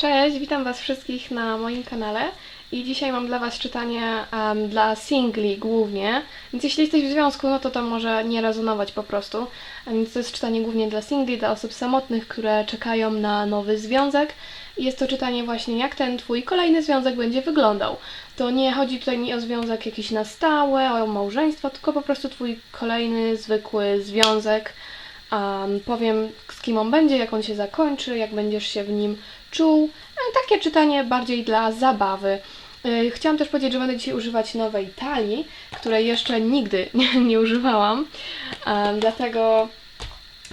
Cześć, witam Was wszystkich na moim kanale i dzisiaj mam dla Was czytanie em, dla singli głównie, więc jeśli jesteś w związku, no to to może nie rezonować po prostu, A więc to jest czytanie głównie dla singli, dla osób samotnych, które czekają na nowy związek. I jest to czytanie właśnie jak ten Twój kolejny związek będzie wyglądał. To nie chodzi tutaj mi o związek jakiś na stałe, o małżeństwo, tylko po prostu Twój kolejny, zwykły związek, Um, powiem, z kim on będzie, jak on się zakończy, jak będziesz się w nim czuł. E, Takie czytanie bardziej dla zabawy. E, Chciałam też powiedzieć, że będę dzisiaj używać nowej talii, której jeszcze nigdy nie, nie używałam. Um, dlatego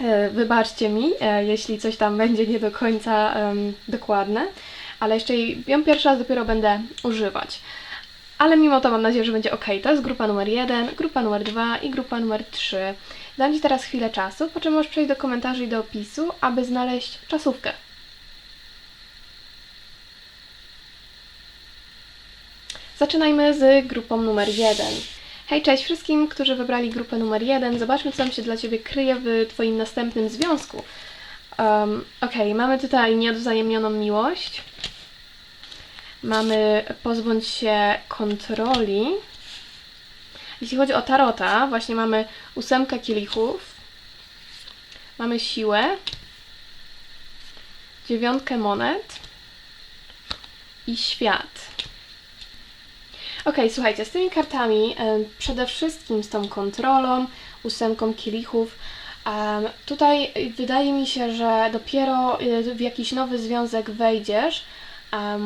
e, wybaczcie mi, e, jeśli coś tam będzie nie do końca dokładne, ale jeszcze ją pierwszy raz dopiero będę używać. Ale mimo to mam nadzieję, że będzie ok. To jest grupa numer 1, grupa numer 2 i grupa numer 3. Dam Ci teraz chwilę czasu, po czym możesz przejść do komentarzy i do opisu, aby znaleźć czasówkę. Zaczynajmy z grupą numer 1. Hej, cześć wszystkim, którzy wybrali grupę numer 1. Zobaczmy, co tam się dla Ciebie kryje w Twoim następnym związku. Um, ok, mamy tutaj nieodwzajemnioną miłość. Mamy pozbądź się kontroli. Jeśli chodzi o tarota, właśnie mamy ósemkę kielichów, mamy siłę, dziewiątkę monet i świat. Ok, słuchajcie, z tymi kartami, przede wszystkim z tą kontrolą, ósemką kielichów, tutaj wydaje mi się, że dopiero y, w jakiś nowy związek wejdziesz,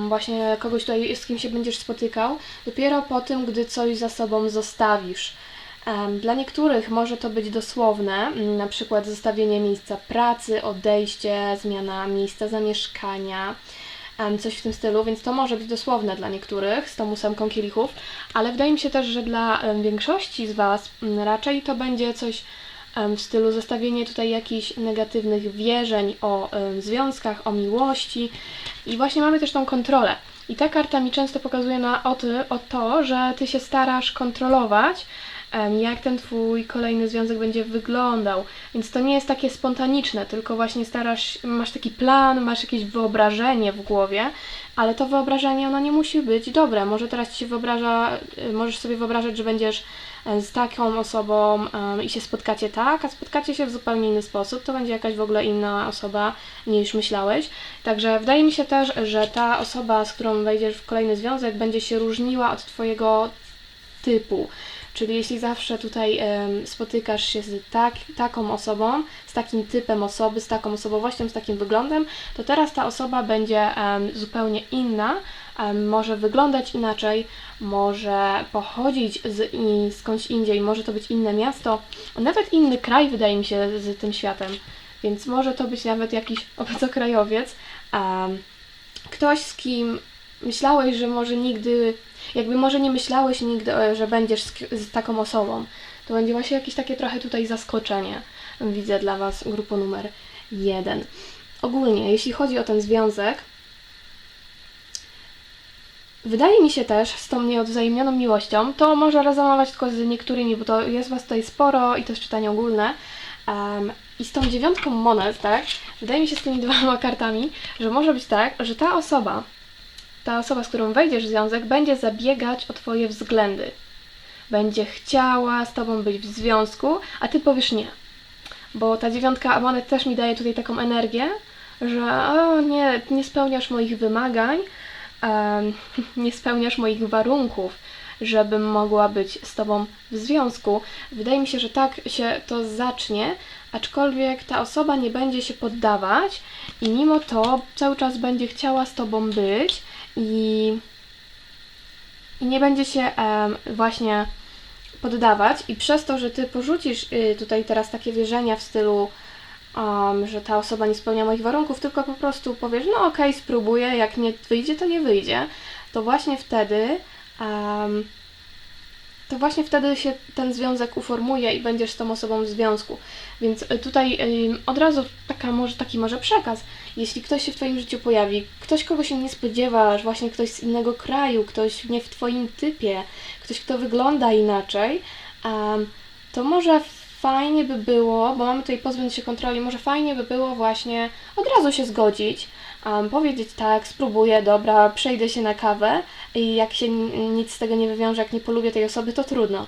właśnie kogoś tutaj, z kim się będziesz spotykał, dopiero po tym, gdy coś za sobą zostawisz. Dla niektórych może to być dosłowne, m, na przykład zostawienie miejsca pracy, odejście, zmiana miejsca zamieszkania, coś w tym stylu, więc to może być dosłowne dla niektórych z tą ósemką kielichów, ale wydaje mi się też, że dla większości z Was m, raczej to będzie coś w stylu zostawienie tutaj jakichś negatywnych wierzeń o związkach, o miłości i właśnie mamy też tą kontrolę. I ta karta mi często pokazuje na o, ty, o to, że Ty się starasz kontrolować, jak ten Twój kolejny związek będzie wyglądał. Więc to nie jest takie spontaniczne, tylko właśnie starasz, masz taki plan, masz jakieś wyobrażenie w głowie, ale to wyobrażenie ono nie musi być dobre. Może teraz Ci się wyobraża, y, możesz sobie wyobrażać, że będziesz z taką osobą i się spotkacie tak, a spotkacie się w zupełnie inny sposób. To będzie jakaś w ogóle inna osoba niż myślałeś. Także wydaje mi się też, że ta osoba, z którą wejdziesz w kolejny związek, będzie się różniła od Twojego typu. Czyli jeśli zawsze tutaj spotykasz się z tak, taką osobą, z takim typem osoby, z taką osobowością, z takim wyglądem, to teraz ta osoba będzie zupełnie inna, może wyglądać inaczej, może pochodzić z, skądś indziej, może to być inne miasto, nawet inny kraj wydaje mi się z tym światem, więc może to być nawet jakiś obcokrajowiec, em, ktoś z kim myślałeś, że może nigdy, jakby może nie myślałeś nigdy, e, że będziesz z, z taką osobą. To będzie właśnie jakieś takie trochę tutaj zaskoczenie. Widzę dla Was grupę numer jeden. Ogólnie, jeśli chodzi o ten związek, wydaje mi się też z tą nieodwzajemnioną miłością, to może rezonować tylko z niektórymi, bo to jest Was tutaj sporo i to jest czytanie ogólne. Em, I z tą dziewiątką monet, tak, wydaje mi się z tymi dwoma kartami, że może być tak, że ta osoba, ta osoba, z którą wejdziesz w związek, będzie zabiegać o Twoje względy. Będzie chciała z Tobą być w związku, a Ty powiesz nie. Bo ta dziewiątka monet też mi daje tutaj taką energię, że o nie, nie spełniasz moich wymagań, em, nie spełniasz moich warunków, żebym mogła być z Tobą w związku. Wydaje mi się, że tak się to zacznie, aczkolwiek ta osoba nie będzie się poddawać i mimo to cały czas będzie chciała z Tobą być i, i nie będzie się właśnie poddawać. I przez to, że Ty porzucisz y, tutaj teraz takie wierzenia w stylu um, że ta osoba nie spełnia moich warunków, tylko po prostu powiesz, no okej, spróbuję, jak nie wyjdzie, to nie wyjdzie, to właśnie wtedy em, to właśnie wtedy się ten związek uformuje i będziesz z tą osobą w związku. Więc y, tutaj od razu taka może, taki może przekaz. Jeśli ktoś się w Twoim życiu pojawi, ktoś, kogo się nie spodziewasz, właśnie ktoś z innego kraju, ktoś nie w Twoim typie, ktoś, kto wygląda inaczej, to może fajnie by było, bo mamy tutaj pozbyć się kontroli, może fajnie by było właśnie od razu się zgodzić, powiedzieć tak, spróbuję, dobra, przejdę się na kawę i jak się nic z tego nie wywiąże, jak nie polubię tej osoby, to trudno.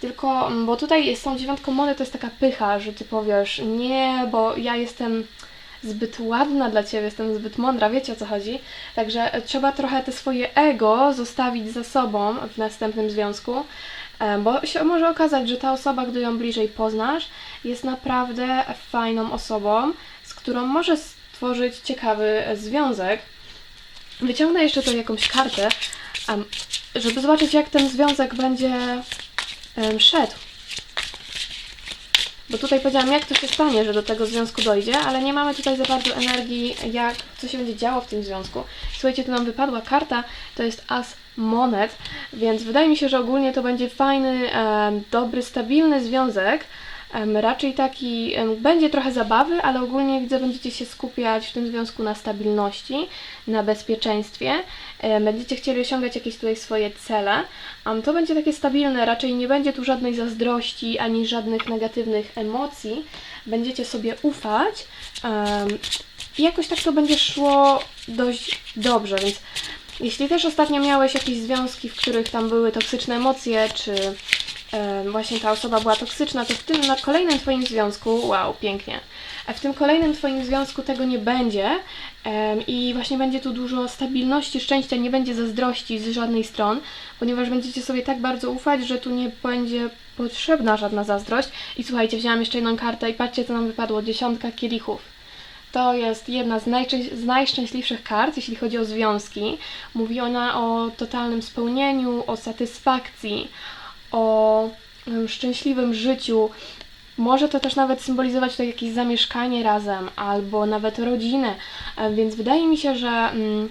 Tylko, mm, bo tutaj z tą dziewiątką mody to jest taka pycha, że ty powiesz, nie, bo ja jestem zbyt ładna dla ciebie, jestem zbyt mądra, wiecie o co chodzi. Także e, trzeba trochę te swoje ego zostawić za sobą w następnym związku, e, bo się może okazać, że ta osoba, gdy ją bliżej poznasz, jest naprawdę fajną osobą, z którą możesz stworzyć ciekawy e, związek. Wyciągnę jeszcze tu jakąś kartę, em, żeby zobaczyć, jak ten związek będzie em, szedł. Bo tutaj powiedziałam, jak to się stanie, że do tego związku dojdzie, ale nie mamy tutaj za bardzo energii, jak, co się będzie działo w tym związku. Słuchajcie, tu nam wypadła karta, to jest as monet, więc wydaje mi się, że ogólnie to będzie fajny, dobry, stabilny związek. Raczej taki, będzie trochę zabawy, ale ogólnie widzę, będziecie się skupiać w tym związku na stabilności, na bezpieczeństwie. Będziecie chcieli osiągać jakieś tutaj swoje cele. To będzie takie stabilne, raczej nie będzie tu żadnej zazdrości ani żadnych negatywnych emocji. Będziecie sobie ufać i jakoś tak to będzie szło dość dobrze, więc jeśli też ostatnio miałeś jakieś związki, w których tam były toksyczne emocje, czy właśnie ta osoba była toksyczna, to w tym na kolejnym Twoim związku, wow, pięknie, a w tym kolejnym Twoim związku tego nie będzie i właśnie będzie tu dużo stabilności, szczęścia, nie będzie zazdrości z żadnej stron, ponieważ będziecie sobie tak bardzo ufać, że tu nie będzie potrzebna żadna zazdrość. I słuchajcie, wzięłam jeszcze jedną kartę i patrzcie, co nam wypadło, dziesiątka kielichów. To jest jedna z, najczę- z najszczęśliwszych kart, jeśli chodzi o związki. Mówi ona o totalnym spełnieniu, o satysfakcji, o szczęśliwym życiu. Może to też nawet symbolizować tutaj jakieś zamieszkanie razem, albo nawet rodzinę. Więc wydaje mi się, że mm,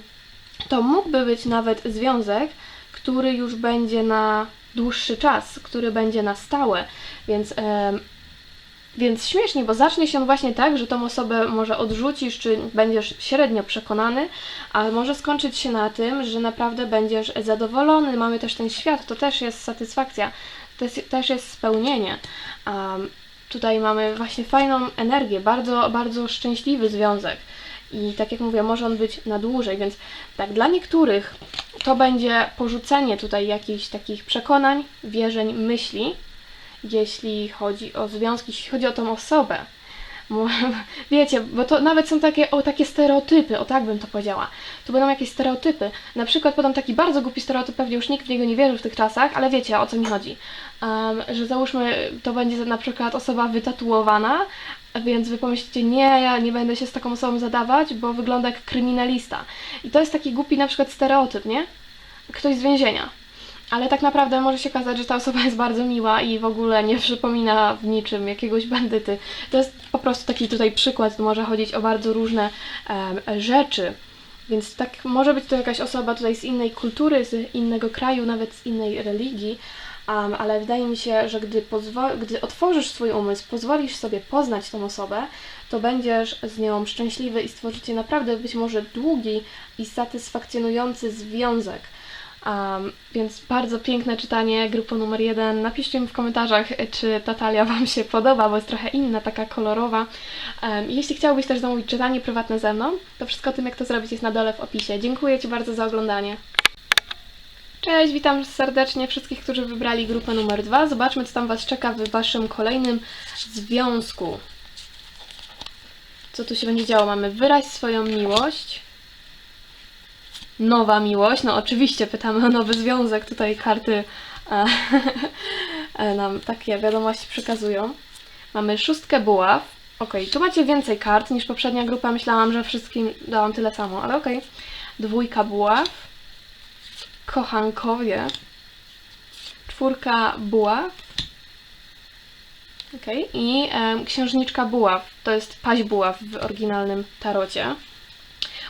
to mógłby być nawet związek, który już będzie na dłuższy czas, który będzie na stałe. Więc więc śmiesznie, bo zacznie się on właśnie tak, że tą osobę może odrzucisz, czy będziesz średnio przekonany, ale może skończyć się na tym, że naprawdę będziesz zadowolony. Mamy też ten świat, to też jest satysfakcja, to jest, też jest spełnienie. Um, tutaj mamy właśnie fajną energię, bardzo, bardzo szczęśliwy związek. I tak jak mówię, może on być na dłużej, więc tak, dla niektórych to będzie porzucenie tutaj jakichś takich przekonań, wierzeń, myśli, jeśli chodzi o związki, jeśli chodzi o tą osobę. Mo- Wiecie, bo to nawet są takie, o, takie stereotypy, o tak bym to powiedziała. Tu będą jakieś stereotypy. Na przykład podam taki bardzo głupi stereotyp, pewnie już nikt w niego nie wierzył w tych czasach, ale wiecie o co mi chodzi. Em, że załóżmy, to będzie na przykład osoba wytatuowana, więc wy pomyślicie, nie, ja nie będę się z taką osobą zadawać, bo wygląda jak kryminalista. I to jest taki głupi na przykład stereotyp, nie? Ktoś z więzienia. Ale tak naprawdę może się okazać, że ta osoba jest bardzo miła i w ogóle nie przypomina w niczym jakiegoś bandyty. To jest po prostu taki tutaj przykład, tu może chodzić o bardzo różne rzeczy. Więc tak może być to jakaś osoba tutaj z innej kultury, z innego kraju, nawet z innej religii, em, ale wydaje mi się, że gdy, gdy otworzysz swój umysł, pozwolisz sobie poznać tą osobę, to będziesz z nią szczęśliwy i stworzycie naprawdę być może długi i satysfakcjonujący związek. Um, więc bardzo piękne czytanie, grupa numer jeden. Napiszcie mi w komentarzach, czy ta talia Wam się podoba, bo jest trochę inna, taka kolorowa. Um, jeśli chciałbyś też zamówić czytanie prywatne ze mną, to wszystko o tym, jak to zrobić, jest na dole w opisie. Dziękuję Ci bardzo za oglądanie. Cześć, witam serdecznie wszystkich, którzy wybrali grupę numer dwa. Zobaczmy, co tam Was czeka w Waszym kolejnym związku. Co tu się będzie działo? Mamy wyraź swoją miłość nowa miłość. No oczywiście pytamy o nowy związek. Tutaj karty e, e, nam takie wiadomości przekazują. Mamy szóstkę buław. Ok, tu macie więcej kart niż poprzednia grupa. Myślałam, że wszystkim dałam tyle samo, ale okej. Dwójka buław. Kochankowie. Czwórka buław. Ok, i em, księżniczka buław. To jest paź buław w oryginalnym tarocie.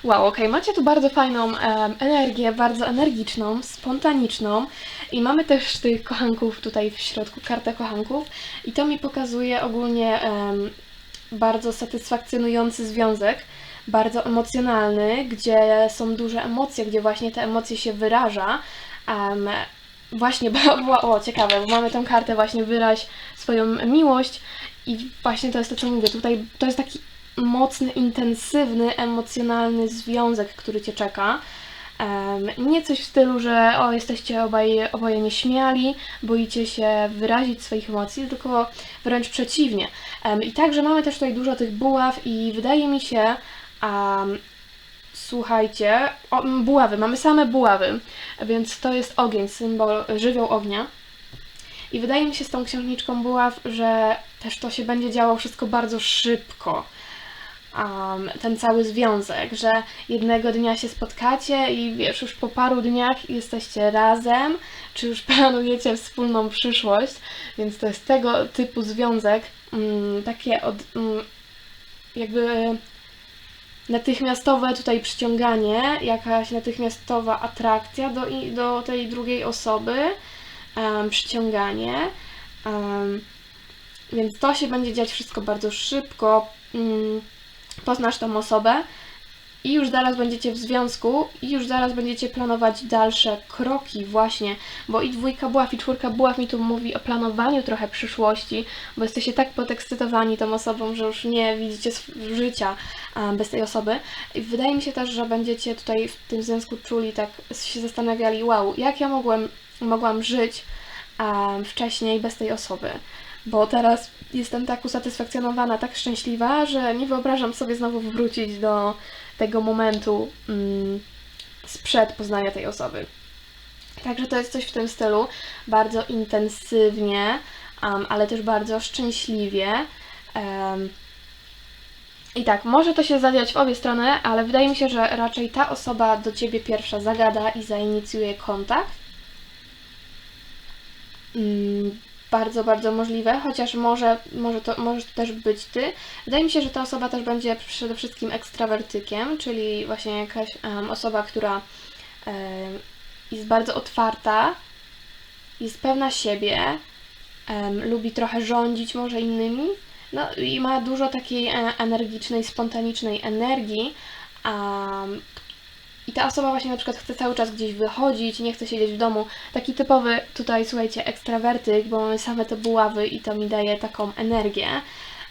Wow, okej, macie tu bardzo fajną energię, bardzo energiczną, spontaniczną i mamy też tych kochanków tutaj w środku, kartę kochanków i to mi pokazuje ogólnie bardzo satysfakcjonujący związek, bardzo emocjonalny, gdzie są duże emocje, gdzie właśnie te emocje się wyraża. Em, właśnie, bo, o ciekawe, bo mamy tą kartę właśnie wyraź swoją miłość i właśnie to jest to, co mówię, tutaj to jest taki mocny, intensywny, emocjonalny związek, który Cię czeka. Nie coś w stylu, że o, jesteście obaj, oboje nieśmiali, boicie się wyrazić swoich emocji, tylko wręcz przeciwnie. I także mamy też tutaj dużo tych buław i wydaje mi się, em, słuchajcie, o, buławy, mamy same buławy, więc to jest ogień, symbol, żywioł ognia. I wydaje mi się z tą księżniczką buław, że też to się będzie działo wszystko bardzo szybko. Um, ten cały związek, że jednego dnia się spotkacie i wiesz, już po paru dniach jesteście razem, czy już planujecie wspólną przyszłość, więc to jest tego typu związek, mm, takie od, mm, jakby natychmiastowe tutaj przyciąganie, jakaś natychmiastowa atrakcja do, do tej drugiej osoby, em, przyciąganie. em, więc to się będzie dziać wszystko bardzo szybko. mm, Poznasz tą osobę i już zaraz będziecie w związku i już zaraz będziecie planować dalsze kroki właśnie, bo i dwójka buław i czwórka buław mi tu mówi o planowaniu trochę przyszłości, bo jesteście tak podekscytowani tą osobą, że już nie widzicie życia bez tej osoby. I wydaje mi się też, że będziecie tutaj w tym związku czuli, tak się zastanawiali, wow, jak ja mogłem, mogłam żyć wcześniej bez tej osoby. Bo teraz jestem tak usatysfakcjonowana, tak szczęśliwa, że nie wyobrażam sobie znowu wrócić do tego momentu mm, sprzed poznania tej osoby. Także to jest coś w tym stylu, bardzo intensywnie, um, ale też bardzo szczęśliwie. em, I tak, może to się zadziać w obie strony, ale wydaje mi się, że raczej ta osoba do ciebie pierwsza zagada i zainicjuje kontakt. Mm, bardzo, bardzo możliwe, chociaż może, może, to, może to też być ty. Wydaje mi się, że ta osoba też będzie przede wszystkim ekstrawertykiem, czyli właśnie jakaś em, osoba, która em, jest bardzo otwarta, jest pewna siebie, em, lubi trochę rządzić może innymi, no i ma dużo takiej e, energicznej, spontanicznej energii. Um, i ta osoba właśnie na przykład chce cały czas gdzieś wychodzić, nie chce siedzieć w domu. Taki typowy tutaj, słuchajcie, ekstrawertyk, bo mamy same te buławy i to mi daje taką energię.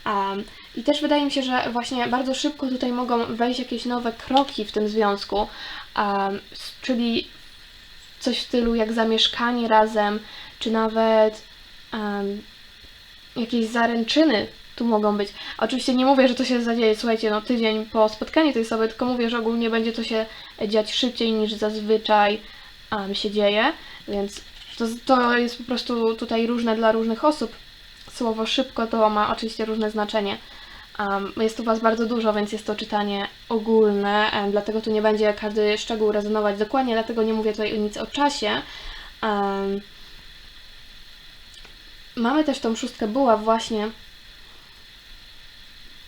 Um, I też wydaje mi się, że właśnie bardzo szybko tutaj mogą wejść jakieś nowe kroki w tym związku, um, czyli coś w stylu jak zamieszkanie razem, czy nawet um, jakieś zaręczyny tu mogą być. Oczywiście nie mówię, że to się zadzieje, słuchajcie, no tydzień po spotkaniu tej osoby, tylko mówię, że ogólnie będzie to się dziać szybciej niż zazwyczaj um, się dzieje, więc to, to jest po prostu tutaj różne dla różnych osób. Słowo szybko to ma oczywiście różne znaczenie. Um, jest u Was bardzo dużo, więc jest to czytanie ogólne, em, dlatego tu nie będzie każdy szczegół rezonować dokładnie, dlatego nie mówię tutaj nic o czasie. Em, mamy też tą szóstkę buław właśnie.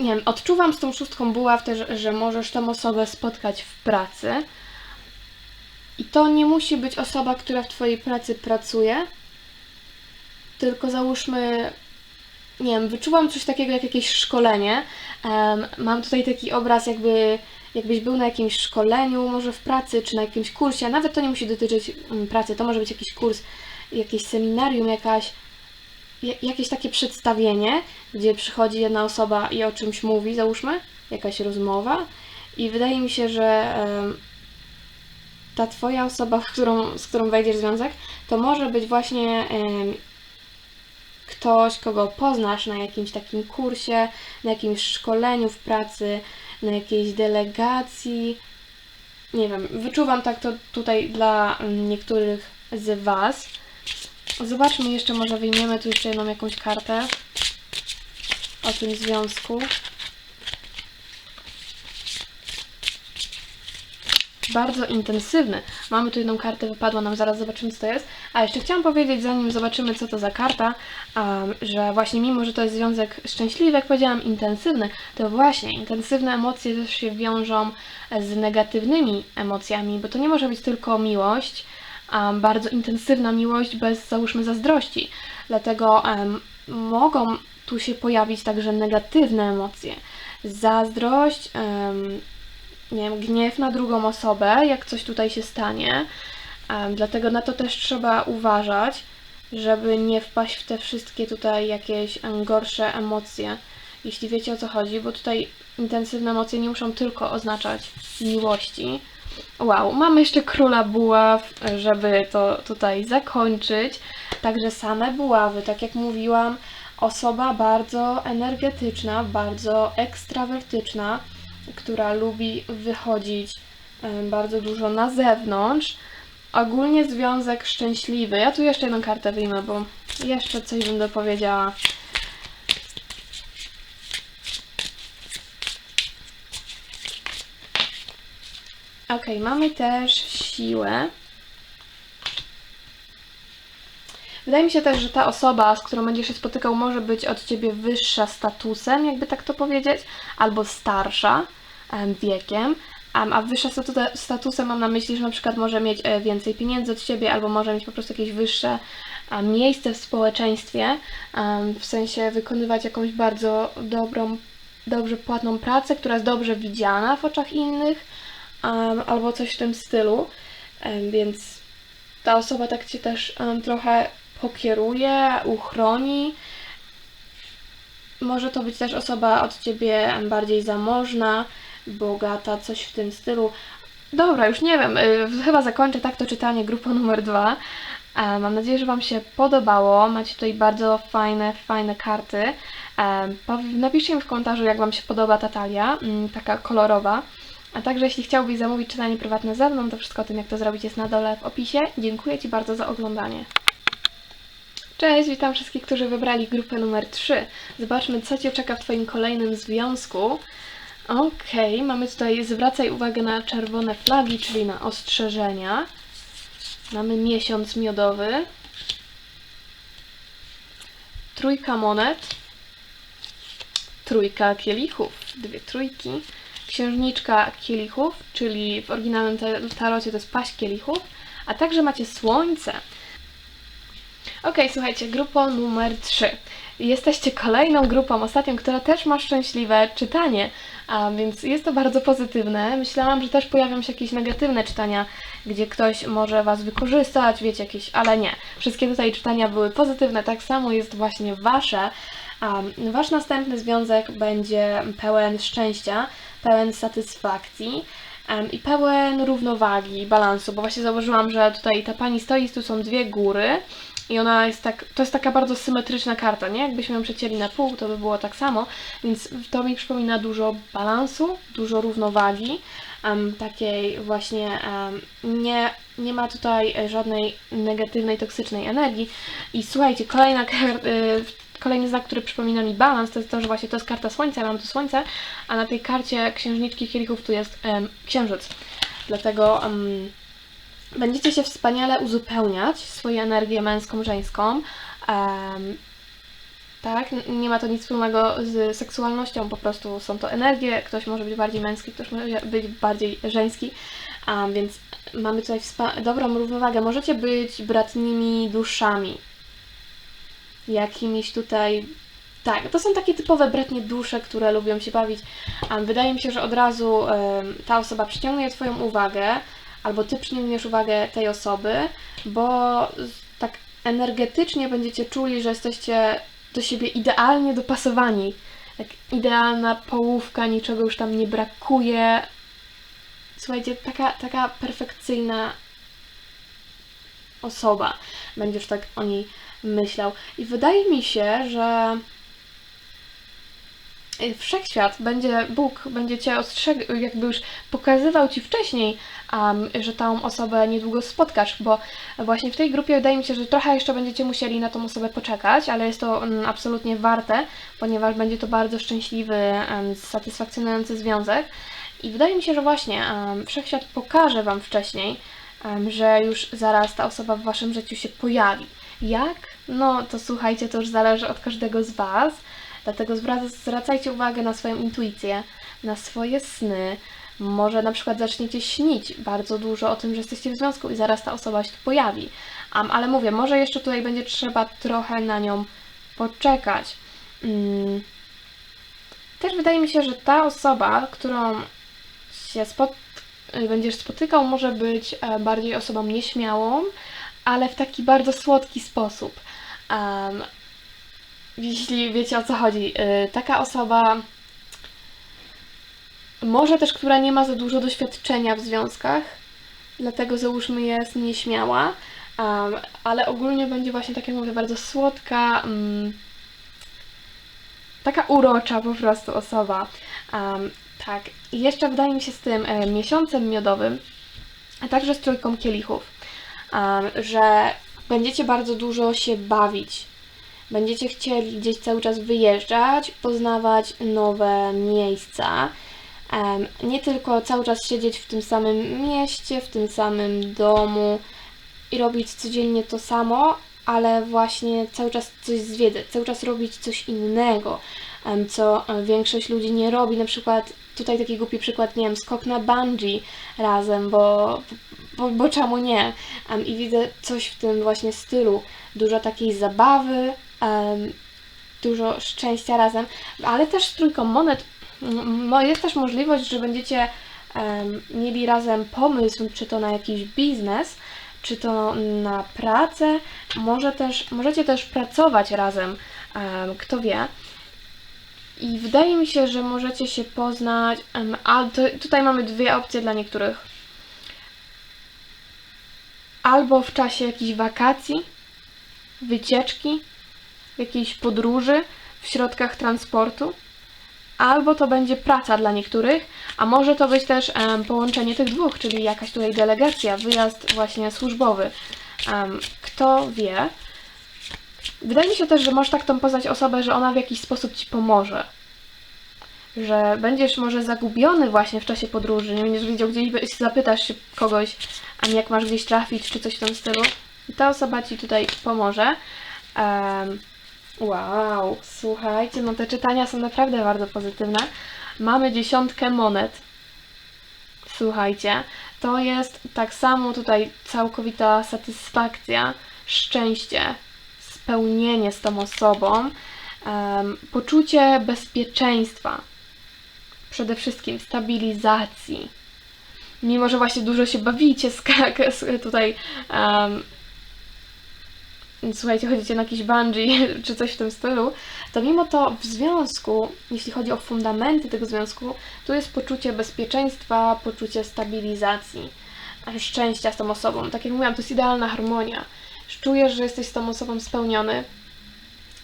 Nie wiem, odczuwam z tą szóstką buław też, że możesz tą osobę spotkać w pracy. I to nie musi być osoba, która w Twojej pracy pracuje, tylko załóżmy, nie wiem, wyczułam coś takiego jak jakieś szkolenie. Em, mam tutaj taki obraz, jakby, jakbyś był na jakimś szkoleniu, może w pracy, czy na jakimś kursie. Nawet to nie musi dotyczyć mm, pracy, to może być jakiś kurs, jakieś seminarium, jakaś, ja- jakieś takie przedstawienie, gdzie przychodzi jedna osoba i o czymś mówi, załóżmy, jakaś rozmowa. I wydaje mi się, że ta Twoja osoba, którą, z którą wejdziesz w związek, to może być właśnie ktoś, kogo poznasz na jakimś takim kursie, na jakimś szkoleniu w pracy, na jakiejś delegacji. Nie wiem, wyczuwam tak to tutaj dla niektórych z Was. Zobaczmy jeszcze, może wyjmiemy tu jeszcze jedną jakąś kartę o tym związku. Bardzo intensywny. Mamy tu jedną kartę, wypadła nam, zaraz zobaczymy co to jest. A jeszcze chciałam powiedzieć, zanim zobaczymy co to za karta, um, że właśnie mimo, że to jest związek szczęśliwy, jak powiedziałam, intensywny, to właśnie intensywne emocje też się wiążą z negatywnymi emocjami, bo to nie może być tylko miłość, um, bardzo intensywna miłość bez załóżmy zazdrości. Dlatego em, mogą tu się pojawić także negatywne emocje. Zazdrość, em, nie wiem, gniew na drugą osobę, jak coś tutaj się stanie. Em, dlatego na to też trzeba uważać, żeby nie wpaść w te wszystkie tutaj jakieś gorsze emocje, jeśli wiecie o co chodzi, bo tutaj intensywne emocje nie muszą tylko oznaczać miłości. Wow, mamy jeszcze króla buław, żeby to tutaj zakończyć. Także same buławy, tak jak mówiłam, osoba bardzo energetyczna, bardzo ekstrawertyczna, która lubi wychodzić bardzo dużo na zewnątrz. Ogólnie związek szczęśliwy. Ja tu jeszcze jedną kartę wyjmę, bo jeszcze coś bym dopowiedziała. Ok, mamy też siłę. Wydaje mi się też, że ta osoba, z którą będziesz się spotykał, może być od ciebie wyższa statusem, jakby tak to powiedzieć, albo starsza em, wiekiem. Em, A wyższa statu- statusem mam na myśli, że na przykład może mieć e, więcej pieniędzy od ciebie, albo może mieć po prostu jakieś wyższe miejsce w społeczeństwie, w sensie wykonywać jakąś bardzo dobrą, dobrze płatną pracę, która jest dobrze widziana w oczach innych, em, albo coś w tym stylu. Em, Więc ta osoba tak cię też em, trochę pokieruje, uchroni. Może to być też osoba od ciebie bardziej zamożna, bogata, coś w tym stylu. Dobra, już nie wiem, y, chyba zakończę tak to czytanie grupa numer dwa. Mam nadzieję, że Wam się podobało. Macie tutaj bardzo fajne, fajne karty. Napiszcie mi w komentarzu, jak Wam się podoba ta talia, mm, taka kolorowa. A także jeśli chciałbyś zamówić czytanie prywatne ze mną, to wszystko o tym, jak to zrobić jest na dole w opisie. Dziękuję Ci bardzo za oglądanie. Cześć, witam wszystkich, którzy wybrali grupę numer 3. Zobaczmy, co Cię czeka w Twoim kolejnym związku. Okej, mamy tutaj zwracaj uwagę na czerwone flagi, czyli na ostrzeżenia. Mamy miesiąc miodowy. Trójka monet. Trójka kielichów. Dwie trójki. Księżniczka kielichów, czyli w oryginalnym ta- tarocie to jest paść kielichów. A także macie słońce. Okej, słuchajcie, grupa numer 3. Jesteście kolejną grupą, ostatnią, która też ma szczęśliwe czytanie, a więc jest to bardzo pozytywne. Myślałam, że też pojawią się jakieś negatywne czytania, gdzie ktoś może Was wykorzystać, wiecie, jakieś, ale nie. Wszystkie tutaj czytania były pozytywne, tak samo jest właśnie Wasze. Um, wasz następny związek będzie pełen szczęścia, pełen satysfakcji i pełen równowagi, balansu, bo właśnie zauważyłam, że tutaj ta pani stoi, tu są dwie góry i ona jest tak, to jest taka bardzo symetryczna karta, nie? Jakbyśmy ją przecięli na pół, to by było tak samo, więc to mi przypomina dużo balansu, dużo równowagi, em, takiej właśnie em, nie, nie ma tutaj żadnej negatywnej, toksycznej energii. I słuchajcie, kolejna kar- y, Kolejny znak, który przypomina mi balans, to jest to, że właśnie to jest karta słońca, ja mam tu słońce, a na tej karcie księżniczki kielichów tu jest em, księżyc. Dlatego em, będziecie się wspaniale uzupełniać, swoją energię męską, żeńską. Em, tak, nie ma to nic wspólnego z seksualnością, po prostu są to energie, ktoś może być bardziej męski, ktoś może być bardziej żeński, a więc mamy tutaj dobrą równowagę. Możecie być bratnimi duszami, jakimiś tutaj. Tak, to są takie typowe bratnie dusze, które lubią się bawić. Wydaje mi się, że od razu ta osoba przyciągnie Twoją uwagę, albo Ty przyciągniesz uwagę tej osoby, bo tak energetycznie będziecie czuli, że jesteście do siebie idealnie dopasowani. Jak idealna połówka, niczego już tam nie brakuje. Słuchajcie, taka, taka perfekcyjna osoba. Będziesz tak o niej myślał. I wydaje mi się, że wszechświat będzie, Bóg będzie cię ostrzegał, jakby już pokazywał ci wcześniej, um, że tą osobę niedługo spotkasz, bo właśnie w tej grupie wydaje mi się, że trochę jeszcze będziecie musieli na tą osobę poczekać, ale jest to mm, absolutnie warte, ponieważ będzie to bardzo szczęśliwy, em, satysfakcjonujący związek. I wydaje mi się, że właśnie um, wszechświat pokaże Wam wcześniej, em, że już zaraz ta osoba w Waszym życiu się pojawi. Jak? No to słuchajcie, to już zależy od każdego z Was. Dlatego zwrac- zwracajcie uwagę na swoją intuicję, na swoje sny. Może na przykład zaczniecie śnić bardzo dużo o tym, że jesteście w związku i zaraz ta osoba się tu pojawi. Um, ale mówię, może jeszcze tutaj będzie trzeba trochę na nią poczekać. Mm. Też wydaje mi się, że ta osoba, którą się spot- będziesz spotykał, może być e, bardziej osobą nieśmiałą, ale w taki bardzo słodki sposób. Um, jeśli wiecie o co chodzi. Y, Taka osoba może też, która nie ma za dużo doświadczenia w związkach, dlatego załóżmy jest nieśmiała, um, ale ogólnie będzie właśnie, tak jak mówię, bardzo słodka, mm, taka urocza po prostu osoba. Um, tak, i jeszcze wydaje mi się z tym e, miesiącem miodowym, a także z trójką kielichów, um, że będziecie bardzo dużo się bawić. Będziecie chcieli gdzieś cały czas wyjeżdżać, poznawać nowe miejsca. Nie tylko cały czas siedzieć w tym samym mieście, w tym samym domu i robić codziennie to samo, ale właśnie cały czas coś zwiedzać, cały czas robić coś innego, co e, większość ludzi nie robi. Na przykład tutaj taki głupi przykład, nie wiem, skok na bungee razem, bo, bo, bo czemu nie? Em, I widzę coś w tym właśnie stylu. Dużo takiej zabawy, em, dużo szczęścia razem, ale też z trójką monet m- jest też możliwość, że będziecie em, mieli razem pomysł, czy to na jakiś biznes, czy to na pracę, może też, możecie też pracować razem, em, kto wie. I wydaje mi się, że możecie się poznać, a to, tutaj mamy dwie opcje dla niektórych. Albo w czasie jakichś wakacji, wycieczki, jakiejś podróży w środkach transportu, albo to będzie praca dla niektórych, a może to być też em, połączenie tych dwóch, czyli jakaś tutaj delegacja, wyjazd właśnie służbowy. Em, kto wie. Wydaje mi się też, że możesz tak tą poznać osobę, że ona w jakiś sposób ci pomoże. Że będziesz może zagubiony właśnie w czasie podróży, nie będziesz wiedział gdzieś, zapytasz się kogoś, a nie jak masz gdzieś trafić, czy coś w tym stylu. I ta osoba ci tutaj pomoże. Em, Wow, słuchajcie, no te czytania są naprawdę bardzo pozytywne. Mamy dziesiątkę monet. Słuchajcie, to jest tak samo tutaj całkowita satysfakcja, szczęście, spełnienie z tą osobą, em, poczucie bezpieczeństwa, przede wszystkim stabilizacji. Mimo, że właśnie dużo się bawicie, skak, tutaj em, słuchajcie, chodzicie na jakiś bungee czy coś w tym stylu, to mimo to w związku, jeśli chodzi o fundamenty tego związku, tu jest poczucie bezpieczeństwa, poczucie stabilizacji, szczęścia z tą osobą. Tak jak mówiłam, to jest idealna harmonia. Czujesz, że jesteś z tą osobą spełniony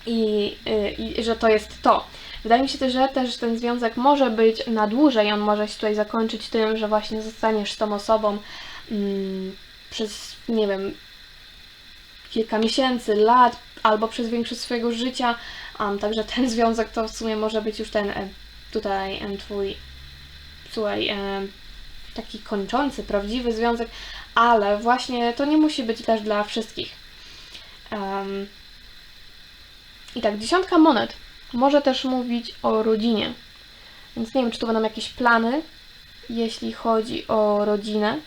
i, y, i że to jest to. Wydaje mi się też, że też ten związek może być na dłużej, on może się tutaj zakończyć tym, że właśnie zostaniesz z tą osobą mm, przez, nie wiem, kilka miesięcy, lat, albo przez większość swojego życia. Um, także ten związek to w sumie może być już ten e, tutaj twój, słuchaj, taki kończący, prawdziwy związek, ale właśnie to nie musi być też dla wszystkich. Em, I tak, dziesiątka monet może też mówić o rodzinie. Więc nie wiem, czy tu będą jakieś plany, jeśli chodzi o rodzinę.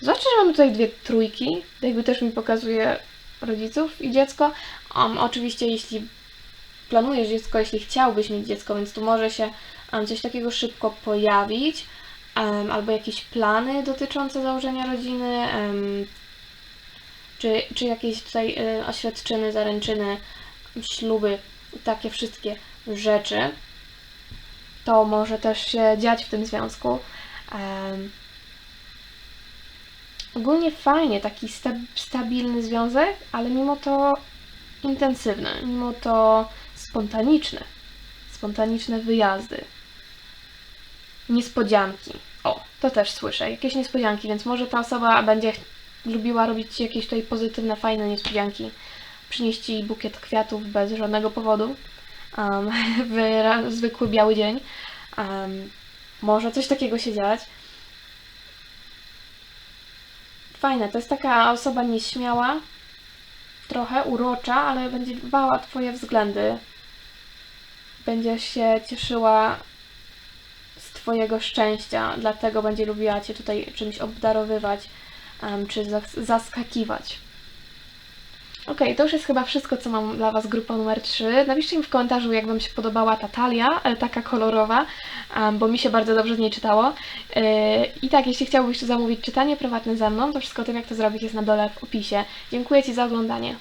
Zwłaszcza, że mamy tutaj dwie trójki, to jakby też mi pokazuje rodziców i dziecko. Um, oczywiście, jeśli planujesz dziecko, jeśli chciałbyś mieć dziecko, więc tu może się um, coś takiego szybko pojawić, um, albo jakieś plany dotyczące założenia rodziny, um, czy, czy jakieś tutaj y, oświadczyny, zaręczyny, śluby, takie wszystkie rzeczy. To może też się dziać w tym związku. Um, ogólnie fajnie, taki sta stabilny związek, ale mimo to intensywny, mimo to spontaniczny. Spontaniczne wyjazdy. Niespodzianki. O, to też słyszę. Jakieś niespodzianki, więc może ta osoba będzie lubiła robić jakieś tutaj pozytywne, fajne niespodzianki. Przynieść ci bukiet kwiatów bez żadnego powodu. Um, w zwykły biały dzień. Um, może coś takiego się dziać. Fajne, to jest taka osoba nieśmiała, trochę urocza, ale będzie dbała Twoje względy. Będzie się cieszyła z Twojego szczęścia, dlatego będzie lubiła Cię tutaj czymś obdarowywać, em, czy zas- zaskakiwać. Okej, to już jest chyba wszystko, co mam dla Was, grupa numer 3. Napiszcie mi w komentarzu, jak Wam się podobała ta talia, e, taka kolorowa, bo mi się bardzo dobrze w niej czytało. E, I tak, jeśli chciałbyś zamówić czytanie prywatne ze mną, to wszystko o tym, jak to zrobić, jest na dole w opisie. Dziękuję Ci za oglądanie.